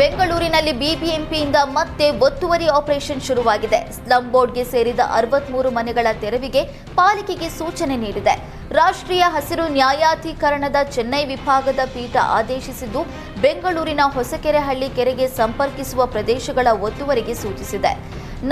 ಬೆಂಗಳೂರಿನಲ್ಲಿ ಬಿಬಿಎಂಪಿಯಿಂದ ಮತ್ತೆ ಒತ್ತುವರಿ ಆಪರೇಷನ್ ಶುರುವಾಗಿದೆ. ಸ್ಲಂ ಬೋರ್ಡ್ಗೆ ಸೇರಿದ ಅರವತ್ಮೂರು ಮನೆಗಳ ತೆರವಿಗೆ ಪಾಲಿಕೆಗೆ ಸೂಚನೆ ನೀಡಿದೆ. ರಾಷ್ಟ್ರೀಯ ಹಸಿರು ನ್ಯಾಯಾಧೀಕರಣದ ಚೆನ್ನೈ ವಿಭಾಗದ ಪೀಠ ಆದೇಶಿಸಿದ್ದು, ಬೆಂಗಳೂರಿನ ಹೊಸಕೆರೆಹಳ್ಳಿ ಕೆರೆಗೆ ಸಂಪರ್ಕಿಸುವ ಪ್ರದೇಶಗಳ ಒತ್ತುವರಿಗೆ ಸೂಚಿಸಿದೆ.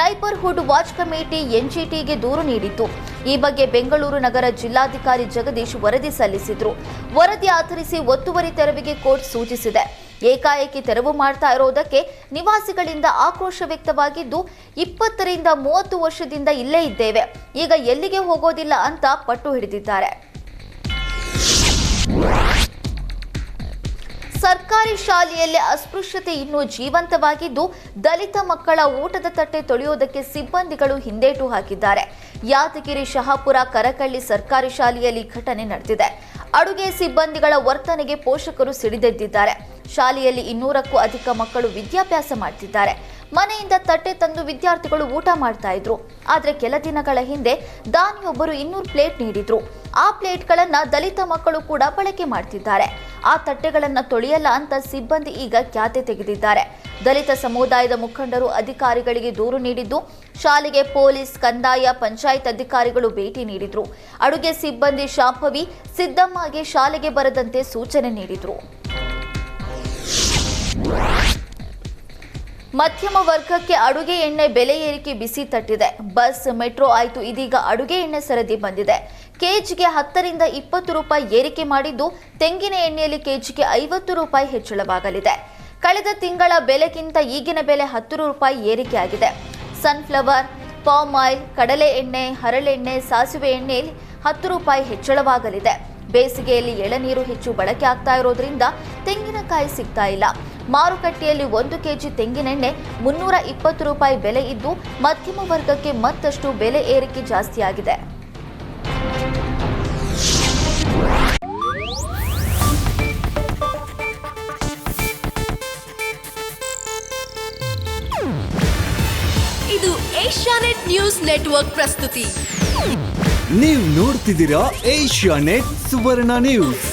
ನೈಬರ್ಹುಡ್ ವಾಚ್ ಕಮಿಟಿ ಎನ್ಜಿಟಿಗೆ ದೂರು ನೀಡಿತ್ತು. ಈ ಬಗ್ಗೆ ಬೆಂಗಳೂರು ನಗರ ಜಿಲ್ಲಾಧಿಕಾರಿ ಜಗದೀಶ್ ವರದಿ ಸಲ್ಲಿಸಿದ್ರು. ವರದಿ ಆಧರಿಸಿ ಒತ್ತುವರಿ ತೆರವಿಗೆ ಕೋರ್ಟ್ ಸೂಚಿಸಿದೆ. ಏಕಾಏಕಿ ತೆರವು ಮಾಡ್ತಾ ಇರೋದಕ್ಕೆ ನಿವಾಸಿಗಳಿಂದ ಆಕ್ರೋಶ ವ್ಯಕ್ತವಾಗಿದ್ದು, ಇಪ್ಪತ್ತರಿಂದ ಮೂವತ್ತು ವರ್ಷದಿಂದ ಇಲ್ಲೇ ಇದ್ದೇವೆ. ಈಗ ಎಲ್ಲಿಗೆ ಹೋಗೋದಿಲ್ಲ ಅಂತ ಪಟ್ಟು ಹಿಡಿದಿದ್ದಾರೆ. ಸರ್ಕಾರಿ ಶಾಲೆಯಲ್ಲಿ ಅಸ್ಪೃಶ್ಯತೆ ಇನ್ನೂ ಜೀವಂತವಾಗಿದ್ದು, ದಲಿತ ಮಕ್ಕಳ ಊಟದ ತಟ್ಟೆ ತೊಳೆಯುವುದಕ್ಕೆ ಸಿಬ್ಬಂದಿಗಳು ಹಿಂದೇಟು ಹಾಕಿದ್ದಾರೆ. ಯಾದಗಿರಿ ಶಹಾಪುರ ಕರಕಳ್ಳಿ ಸರ್ಕಾರಿ ಶಾಲೆಯಲ್ಲಿ ಘಟನೆ ನಡೆದಿದೆ. ಅಡುಗೆ ಸಿಬ್ಬಂದಿಗಳ ವರ್ತನೆಗೆ ಪೋಷಕರು ಸಿಡಿದೆದ್ದಿದ್ದಾರೆ. ಶಾಲೆಯಲ್ಲಿ ಇನ್ನೂರಕ್ಕೂ ಅಧಿಕ ಮಕ್ಕಳು ವಿದ್ಯಾಭ್ಯಾಸ ಮಾಡ್ತಿದ್ದಾರೆ. ಮನೆಯಿಂದ ತಟ್ಟೆ ತಂದು ವಿದ್ಯಾರ್ಥಿಗಳು ಊಟ ಮಾಡ್ತಾ ಇದ್ರು. ಆದ್ರೆ ಕೆಲ ದಿನಗಳ ಹಿಂದೆ ದಾನಿಯೊಬ್ಬರು ಇನ್ನೂರು ಪ್ಲೇಟ್ ನೀಡಿದ್ರು. ಆ ಪ್ಲೇಟ್ಗಳನ್ನ ದಲಿತ ಮಕ್ಕಳು ಕೂಡ ಬಳಕೆ ಮಾಡ್ತಿದ್ದಾರೆ. ಆ ತಟ್ಟೆಗಳನ್ನ ತೊಳೆಯಲ್ಲ ಅಂತ ಸಿಬ್ಬಂದಿ ಈಗ ಖ್ಯಾತೆ ತೆಗೆದಿದ್ದಾರೆ. ದಲಿತ ಸಮುದಾಯದ ಮುಖಂಡರು ಅಧಿಕಾರಿಗಳಿಗೆ ದೂರು ನೀಡಿದ್ದು, ಶಾಲೆಗೆ ಪೊಲೀಸ್, ಕಂದಾಯ, ಪಂಚಾಯತ್ ಅಧಿಕಾರಿಗಳು ಭೇಟಿ ನೀಡಿದ್ರು. ಅಡುಗೆ ಸಿಬ್ಬಂದಿ ಶಾಂಭವಿ ಸಿದ್ದಮ್ಮಗೆ ಶಾಲೆಗೆ ಬರದಂತೆ ಸೂಚನೆ ನೀಡಿದ್ರು. ಮಧ್ಯಮ ವರ್ಗಕ್ಕೆ ಅಡುಗೆ ಎಣ್ಣೆ ಬೆಲೆ ಏರಿಕೆ ಬಿಸಿ ತಟ್ಟಿದೆ. ಬಸ್, ಮೆಟ್ರೋ ಆಯಿತು, ಇದೀಗ ಅಡುಗೆ ಎಣ್ಣೆ ಸರದಿ ಬಂದಿದೆ. ಕೆಜಿಗೆ ಹತ್ತರಿಂದ ಇಪ್ಪತ್ತು ರೂಪಾಯಿ ಏರಿಕೆ ಮಾಡಿದ್ದು ತೆಂಗಿನ ಎಣ್ಣೆಯಲ್ಲಿ ಕೆಜಿಗೆ ಐವತ್ತು ರೂಪಾಯಿ ಹೆಚ್ಚಳವಾಗಲಿದೆ. ಕಳೆದ ತಿಂಗಳ ಬೆಲೆಗಿಂತ ಈಗಿನ ಬೆಲೆ ಹತ್ತು ರೂಪಾಯಿ ಏರಿಕೆಯಾಗಿದೆ ಸನ್ಫ್ಲವರ್, ಪಾಮ್ ಆಯಿಲ್, ಕಡಲೆ ಎಣ್ಣೆ, ಹರಳೆಣ್ಣೆ, ಸಾಸಿವೆ ಎಣ್ಣೆಯಲ್ಲಿ ಹತ್ತು ರೂಪಾಯಿ ಹೆಚ್ಚಳವಾಗಲಿದೆ. ಬೇಸಿಗೆಯಲ್ಲಿ ಎಳನೀರು ಹೆಚ್ಚು ಬಳಕೆ ಆಗ್ತಾ ಇರೋದ್ರಿಂದ ತೆಂಗಿನಕಾಯಿ ಸಿಗ್ತಾ ಇಲ್ಲ. ಮಾರುಕಟ್ಟೆಯಲ್ಲಿ ಒಂದು ಕೆಜಿ ತೆಂಗಿನೆಣ್ಣೆ ಮುನ್ನೂರ ಇಪ್ಪತ್ತು ರೂಪಾಯಿ ಬೆಲೆ ಇದ್ದು ಮಧ್ಯಮ ವರ್ಗಕ್ಕೆ ಮತ್ತಷ್ಟು ಬೆಲೆ ಏರಿಕೆ ಜಾಸ್ತಿಯಾಗಿದೆ. ಇದು ಏಷ್ಯಾನೆಟ್ ನ್ಯೂಸ್ ನೆಟ್ವರ್ಕ್ ಪ್ರಸ್ತುತಿ. ನೀವು ನೋಡ್ತಿದ್ದೀರಾ ಏಷ್ಯಾ ನೆಟ್ ಸುವರ್ಣ ನ್ಯೂಸ್.